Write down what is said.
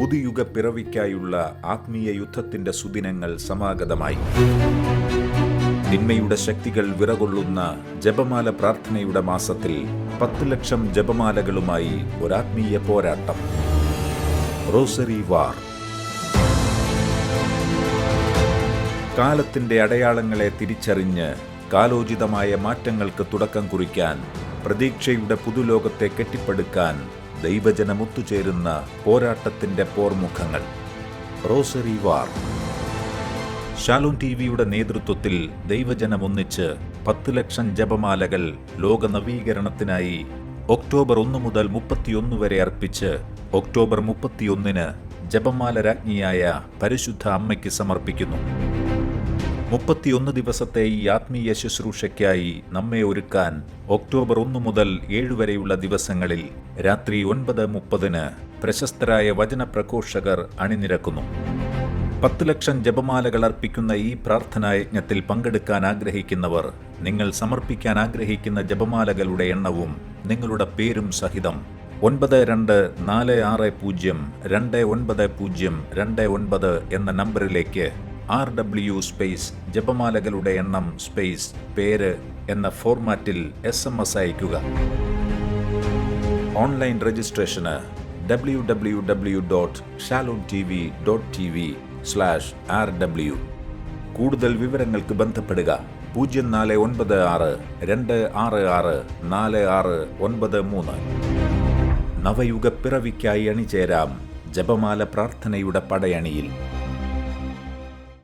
പുതുയുഗ പിറവിക്കായുള്ള ആത്മീയ യുദ്ധത്തിന്റെ സുദിനങ്ങൾ സമാഗതമായി. തിന്മയുടെ ശക്തികൾ വിറകൊള്ളുന്ന ജപമാല പ്രാർത്ഥനയുടെ മാസത്തിൽ പത്ത് ലക്ഷം ജപമാലകളുമായി ഒരാത്മീയ പോരാട്ടം. Rosary war. കാലത്തിന്റെ അടയാളങ്ങളെ തിരിച്ചറിഞ്ഞ് കാലോചിതമായ മാറ്റങ്ങൾക്ക് തുടക്കം കുറിക്കാൻ പ്രതീക്ഷയുടെ പുതുലോകത്തെ കെട്ടിപ്പടുക്കാൻ ദൈവജനം ഒത്തുചേരുന്ന പോരാട്ടത്തിന്റെ പോർമുഖങ്ങൾ. Rosary war. ഷാലോൺ ടി വിയുടെ നേതൃത്വത്തിൽ ദൈവജനമൊന്നിച്ച് പത്ത് ലക്ഷം ജപമാലകൾ ലോക നവീകരണത്തിനായി ഒക്ടോബർ ഒന്ന് മുതൽ മുപ്പത്തിയൊന്ന് വരെ അർപ്പിച്ച് ഒക്ടോബർ മുപ്പത്തിയൊന്നിന് ജപമാല രാജ്ഞിയായ പരിശുദ്ധ അമ്മയ്ക്ക് സമർപ്പിക്കുന്നു. മുപ്പത്തിയൊന്ന് ദിവസത്തെ ഈ ആത്മീയ ശുശ്രൂഷയ്ക്കായി നമ്മെ ഒരുക്കാൻ ഒക്ടോബർ ഒന്ന് മുതൽ ഏഴ് വരെയുള്ള ദിവസങ്ങളിൽ രാത്രി ഒൻപത് മുപ്പതിന് പ്രശസ്തരായ വചനപ്രഘോഷകർ അണിനിരക്കുന്നു. പത്ത് ലക്ഷം ജപമാലകൾ അർപ്പിക്കുന്ന ഈ പ്രാർത്ഥനാ യജ്ഞത്തിൽ പങ്കെടുക്കാൻ ആഗ്രഹിക്കുന്നവർ നിങ്ങൾ സമർപ്പിക്കാൻ ആഗ്രഹിക്കുന്ന ജപമാലകളുടെ എണ്ണവും നിങ്ങളുടെ പേരും സഹിതം ഒൻപത് രണ്ട് നാല് ആറ് പൂജ്യം രണ്ട് ഒൻപത് പൂജ്യം രണ്ട് ഒൻപത് എന്ന നമ്പറിലേക്ക് ആർ ഡബ്ല്യു സ്പേസ് ജപമാലകളുടെ എണ്ണം സ്പേസ് പേര് എന്ന ഫോർമാറ്റിൽ എസ് എം എസ് അയയ്ക്കുക. Online registration W W W dot Shalom T V dot T V slash R W കൂടുതൽ വിവരങ്ങൾക്ക് ബന്ധപ്പെടുക പൂജ്യം നാല് ഒൻപത് ആറ് രണ്ട് ആറ് ആറ് നാല് ആറ് ഒൻപത് മൂന്ന്. നവയുഗ പിറവിക്കായി അണിചേരാം ജപമാല പ്രാർത്ഥനയുടെ പടയണിയിൽ.